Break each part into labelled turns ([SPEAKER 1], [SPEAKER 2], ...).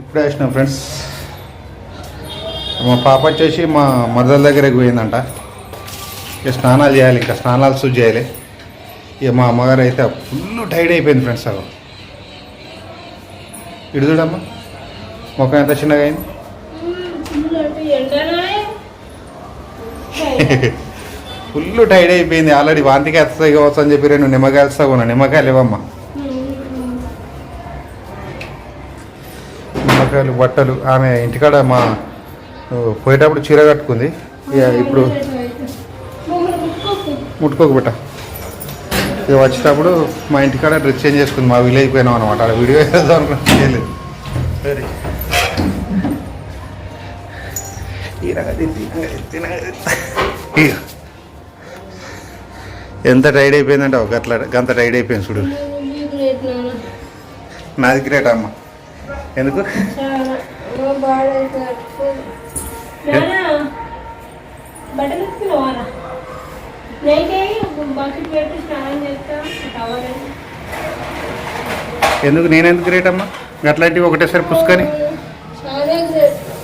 [SPEAKER 1] ఇప్పుడే వచ్చినాం ఫ్రెండ్స్ మా పాప వచ్చేసి మా మరదల దగ్గరికి పోయిందంట. ఇక స్నానాలు చేయాలి ఇంకా స్నానాలు శుద్ధి చేయాలి. ఇక మా అమ్మగారు అయితే ఫుల్ టైర్డ్ అయిపోయింది ఫ్రెండ్స్ అవి ఇటు చూడమ్మా. ముఖం ఎంత చిన్నగా అయింది? ఫుల్ టైర్డ్ అయిపోయింది. ఆల్రెడీ వాంతికి వస్తాయి కావచ్చు అని చెప్పి రెండు నిమ్మకాయలు వస్తా నిమ్మకాయలు ఇవ్వమ్మా. నిమ్మకాయలు బట్టలు ఆమె ఇంటికాడ మా పోయేటప్పుడు చీర కట్టుకుంది. ఇక ఇప్పుడు ముట్టుకోకు బిట్ట ఇక వచ్చేటప్పుడు మా ఇంటికాడ డ్రెస్ చేంజ్ చేసుకుంది. మా విలేజ్ పోయినాం అనమాట అక్కడ వీడియో వేద్దాం అనుకున్నా. చేయలేదు. సరే. ఇక. ఎంత టైడ్ అయిపోయిందంటే ఒక అట్లా గంత టైడ్ అయిపోయింది చూడు. నాది గ్రేట్ అమ్మ. ఎందుకు? ఎందుకు నేను ఎందుకు? గ్రేట్ అమ్మా? అట్లాంటివి ఒకటేసారి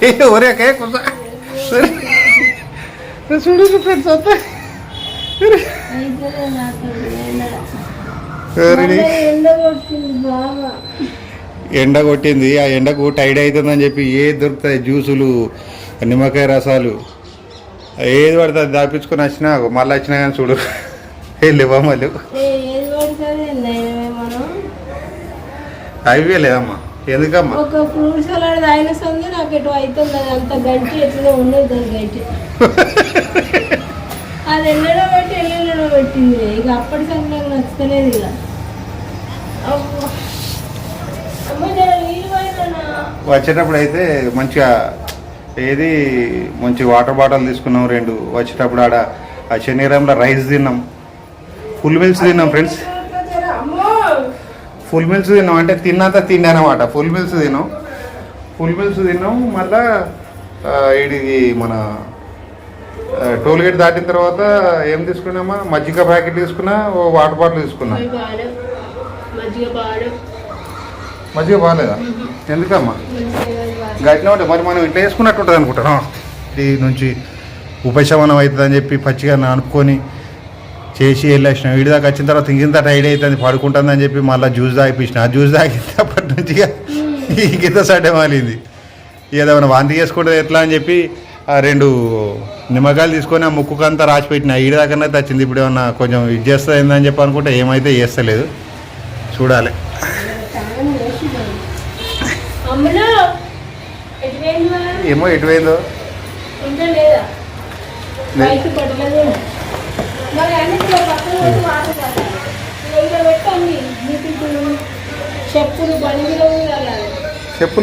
[SPEAKER 1] ఏ ఒరే కే చూడు ఫ్రెండ్స్ అంతా?
[SPEAKER 2] ఎండ కొట్టింది బాగా.
[SPEAKER 1] ఎండ కొట్టింది ఆ ఎండకు టైడ్ అవుతుందని చెప్పి ఏది దొరుకుతాయి జ్యూసులు నిమ్మకాయ రసాలు? ఏది పడితే అది దాపించుకొని వచ్చినా మళ్ళీ వచ్చినా కానీ చూడు. వెళ్ళివా మళ్ళీ?
[SPEAKER 2] ఏ పడుతుంది
[SPEAKER 1] అవే లేదమ్మా. ఎందుకమ్మా?
[SPEAKER 2] ఒక ఫ్రూట్ సలాడ్ తాగిన సంది నాకు ఎటు అవుతుంది అంత గంటి ఎట్లా ఉండదు దాని గంటి అది ఎన్నడో పెట్టి ఎన్నెన్నడో పెట్టింది. ఇక అప్పటి సంది నాకు నచ్చలేదు ఇక అమ్మో. అమ్మ జర నీళ్ళు పోయినా
[SPEAKER 1] వచ్చేటప్పుడు అయితే మంచిగా ఏది మంచి వాటర్ బాటిల్ తీసుకున్నాం రెండు. వచ్చేటప్పుడు ఆడ ఆ శనివారంలో రైస్ తిన్నాం. ఫుల్ మిల్స్ తిన్నాం ఫ్రెండ్స్. ఫుల్ మిల్స్ తిన్నాం. అంటే తిన్నంత తిన్నానమాట ఫుల్ మిల్స్ తిన్నాం. ఫుల్ మిల్స్ తిన్నాం. మళ్ళా ఇది మన టోల్ గేట్ దాటిన తర్వాత ఏం తీసుకున్నామా? మజ్జిగ ప్యాకెట్ తీసుకున్నా ఓ వాటర్ బాటిల్ తీసుకున్నా.
[SPEAKER 2] మజ్జిగ
[SPEAKER 1] బాగాలేదా? ఎందుకమ్మా?
[SPEAKER 2] మంచిగా
[SPEAKER 1] గట్టిన ఉంటే మరి మనం ఇట్లా వేసుకున్నట్టు ఉంటుంది అనుకుంటాను ఈ నుంచి ఉపశమనం అవుతుందని చెప్పి పచ్చిగా అనుకొని చేసి వెళ్ళేసిన. వీడి దాకా వచ్చిన తర్వాత ఇంకింత టైడ్ అవుతుంది పడుకుంటుందని చెప్పి మళ్ళీ జ్యూస్ తాగిపించిన ఆ జ్యూస్ తాగినప్పటి నుంచి ఇంకింత సడే మాలింది. ఏదైనా వాంతి చేసుకుంటే ఎట్లా అని చెప్పి ఆ రెండు నిమ్మకాయలు తీసుకొని ఆ ముక్కుకంతా రాసి పెట్టిన. ఈడి దాకానే వచ్చింది ఇప్పుడు ఏమన్నా కొంచెం ఇది చేస్తుంది అని చెప్పి అనుకుంటే ఏమైతే చేస్తలేదు. చూడాలి
[SPEAKER 2] చాలా వేసినాను. అమ్మలో ఎటు పోయింది మరి?
[SPEAKER 1] ఏమో ఎటువైందో
[SPEAKER 2] ఉందా లేదా
[SPEAKER 1] లే-
[SPEAKER 2] బయట పడలేదు మరి అన్నింటిలో పక్కన పెట్టి వాటర్ తాగాలి. ఇక ఇక్కడ పెట్టండి. నీటికులు చెప్పులు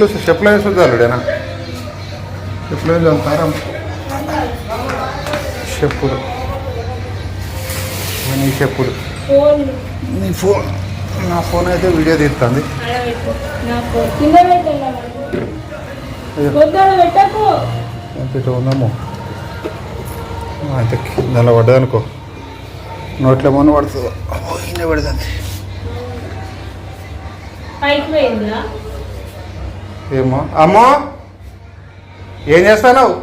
[SPEAKER 1] చెప్పులు అల్లుడేనా? చెప్పులు అంతారం చెప్పులు. నీ చెప్పులు.
[SPEAKER 2] ఫోన్.
[SPEAKER 1] నీ ఫోన్. నా ఫోన్ అయితే వీడియో తీస్తుంది. ఇటు ఉందేమో అయితే కింద పడ్డదనుకో నోట్లో మొన్న పడుతుందో? పడుతుంది. ఏమో? అమ్మో! ఏం చేస్తావు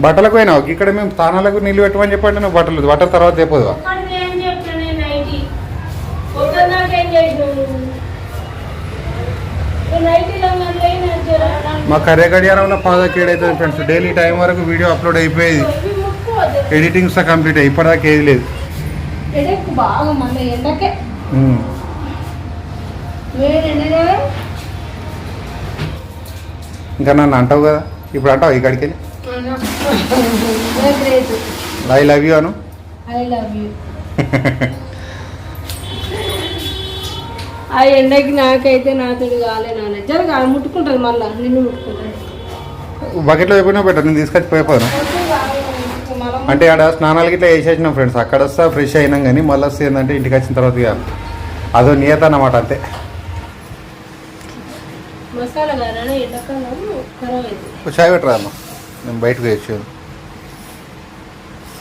[SPEAKER 1] బట్టలకు పోయినావు? ఇక్కడ మేము స్థానాలకు నీళ్ళు పెట్టమని చెప్పండి నువ్వు బట్టలు బట్టల తర్వాత తెపోదువా మా కర్రే గడియారంలో పాదకి ఏడైతుంది ఫ్రెండ్స్ డైలీ టైం వరకు వీడియో అప్లోడ్ అయిపోయేది. ఎడిటింగ్ సహా కంప్లీట్ అయ్యి ఇప్పటిదాకా ఏది లేదు. ఇంకా నన్ను అంటావు కదా? ఇప్పుడు అంటావు ఇక్కడికి వెళ్ళి ఐ లవ్ యూ అను.
[SPEAKER 2] ఐ లవ్ యూ ఆ ఎండకి నాకైతే నాతోడు కాలే నాన్న. జరగా ముట్టుకుంటుంది మళ్ళా నిన్ను ముట్టుకుంటుంది.
[SPEAKER 1] బకెట్లో అయిపోయినా బెటర్ నేను తీసుకొచ్చి పోయిపోయాను అంటే ఆడ స్నానాలకి ఇట్లా వేసేసినాం ఫ్రెండ్స్. అక్కడ వస్తా ఫ్రెష్ అయినాం కానీ మళ్ళీ వస్తే ఏంటంటే ఇంటికి వచ్చిన తర్వాత ఇక అదో నియత అన్నమాట అంతే. చాయ్ పెట్టరా అమ్మ? నేను బయటకు వేసాను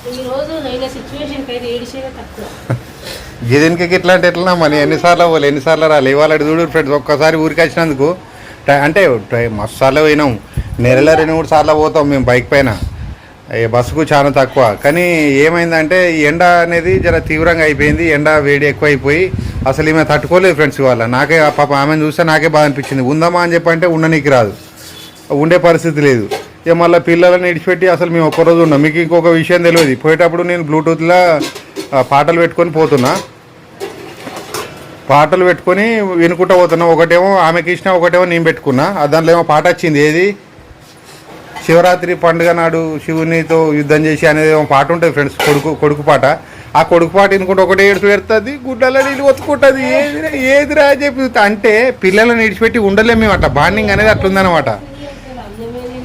[SPEAKER 2] ఈ రోజు అయిన సిచ్యువేషన్కి అయితే ఏడిసేదే తక్కువ.
[SPEAKER 1] గిదెనికి ఇట్లా అంటే ఎట్లా? మరి ఎన్నిసార్లు పోలే? ఎన్నిసార్లు రాలి? ఇవాళ చూడు ఫ్రెండ్స్ ఒక్కసారి ఊరికి వచ్చినందుకు టై- అంటే టై- మస్తు సార్లు పోయినాం. నెలలో రెండు మూడు సార్లు పోతాం మేము బైక్ పైన. బస్సుకు చాలా తక్కువ. కానీ ఏమైందంటే ఈ ఎండ అనేది జర తీవ్రంగా అయిపోయింది. ఎండ వేడి ఎక్కువ అయిపోయి అసలు ఈమె తట్టుకోలేదు ఫ్రెండ్స్ వాళ్ళ నాకే పాప ఆమెను చూస్తే నాకే బాధ అనిపించింది. ఉందామా అని చెప్పి అంటే ఉండనీకి రాదు. ఉండే పరిస్థితి లేదు. ఇక మళ్ళీ పిల్లలను ఇడిచిపెట్టి అసలు మేము ఒక్కరోజు ఉన్నాం. మీకు ఇంకొక విషయం తెలియదు. పోయేటప్పుడు నేను బ్లూటూత్లో పాటలు పెట్టుకొని పోతున్నా. పాటలు పెట్టుకొని వినుకుంటా పోతున్నా. ఒకటేమో ఆమెకి ఇచ్చిన ఒకటేమో నేను పెట్టుకున్నా. దాంట్లో ఏమో పాట వచ్చింది. ఏది? శివరాత్రి పండుగ నాడు శివునితో యుద్ధం చేసి అనేది ఏమో పాట ఉంటుంది ఫ్రెండ్స్. కొడుకు కొడుకు పాట. ఆ కొడుకు పాట వినుకుంటే ఒకటే ఏడుపు పెడుతుంది గుడ్డలో నీళ్ళు ఒత్తుకుంటుంది ఏదిరా ఏదిరా అని చెప్పి అంటే పిల్లలను ఇడిచిపెట్టి ఉండలేము మేము అట్లా బాండింగ్ అనేది అట్లుందనమాట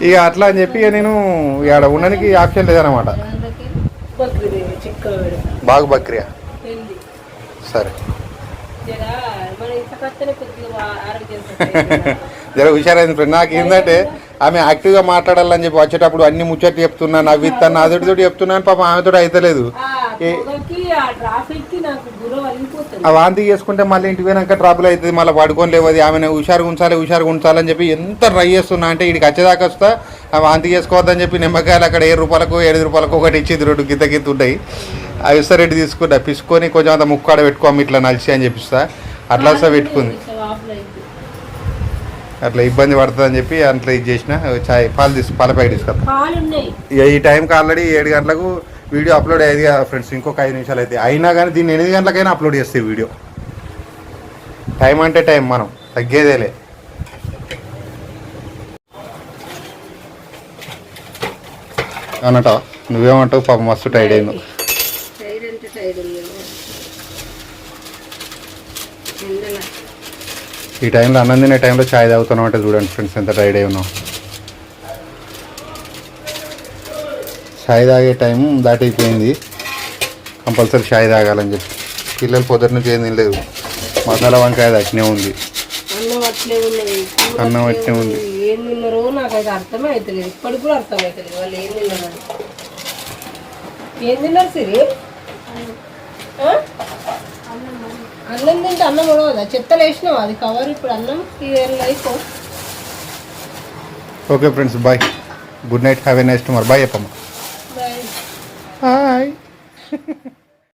[SPEAKER 1] ఇక అట్లా అని చెప్పి నేను ఇక్కడ ఉండడానికి ఆప్షన్ లేదనమాట బాగు బక్రియా సరే.
[SPEAKER 2] జరా
[SPEAKER 1] హుషారైంది ఫ్రెండ్. నాకు ఏంటంటే ఆమె యాక్టివ్గా మాట్లాడాలని చెప్పి వచ్చేటప్పుడు అన్ని ముచ్చట్లు చెప్తున్నా నవ్విస్తాను అదుటితో చెప్తున్నాను పాపం ఆమెతో అయితలేదు.
[SPEAKER 2] ఆ
[SPEAKER 1] వాంతి చేసుకుంటే మళ్ళీ ఇంటికి పోయినాక ట్రబుల్ అవుతుంది. మళ్ళీ పడుకొని లేవది ఆమెను హుషారుగా ఉంచాలి హుషారుగా ఉంచాలని చెప్పి ఎంత ట్రై చేస్తున్నా అంటే ఇక్కడికి వచ్చేదాకా వస్తా వాంతి చేసుకోవద్దని చెప్పి నిమ్మకాయలు అక్కడ ఏడు రూపాయలకు ఏడు రూపాయలకు ఒకటి ఇచ్చింది రెండు గిత్త గిత్త ఉంటాయి అవి ఇస్తా రెడ్డి తీసుకుంటా పిసుకొని కొంచెం అంత ముక్కాడ పెట్టుకోము ఇట్లా నలిసి అని చెప్పిస్తా. అట్లా వస్తా పెట్టుకుంది. అట్లా ఇబ్బంది పడుతుందని చెప్పి అట్లా ఇది చేసిన చాయ్ పాలు తీసు పాల ప్యాకెట్ తీసుకొస్తా
[SPEAKER 2] పాలు ఉన్నాయి
[SPEAKER 1] ఇక ఈ టైంకి ఆల్రెడీ ఏడు గంటలకు వీడియో అప్లోడ్ అయ్యేది కదా ఫ్రెండ్స్ ఇంకొక ఐదు నిమిషాలు అయితే. అయినా కానీ దీన్ని ఎనిమిది గంటలకైనా అప్లోడ్ చేస్తాయి వీడియో. టైం అంటే టైం మనం తగ్గేదేలే. అన్నట నువ్వేమంటావు? పాప మస్తు టైడ్ అయింది.
[SPEAKER 2] సైడ్
[SPEAKER 1] ఈ టైంలో అన్నం తినే టైంలో ఛాయ్ తాగుతున్నాం అంటే చూడండి ఫ్రెండ్స్ ఎంత టైడ్ అయి ఉన్నాం ఛాయ్ తాగే టైం దాటిపోయింది కంపల్సరీ ఛాయ్ తాగాలని చెప్పి. పిల్లలు పొద్దున్న నుంచి ఏం తినలేదు. మసాలా వంకాయ దక్షిణే ఉంది.
[SPEAKER 2] అన్నం అట్లే
[SPEAKER 1] ఉంది.
[SPEAKER 2] ఉంది. ఏం తిన్నారో నాకైతే అర్థమే అవుతలేదు ఇప్పటికి కూడా అర్థం అవుతలేదు వాళ్ళు ఏం తిన్నారు ఏం తిన్నారు సిరి? అన్నం తింటే అన్నం ఉడవదా? చెత్తలు వేసినావు? అది కవర్ ఇప్పుడు అన్నం ఇది అయిపో
[SPEAKER 1] okay friends bye. Good night have a nice tomorrow. Bye చెప్పమ్మా.
[SPEAKER 2] బాయ్.
[SPEAKER 1] హాయ్.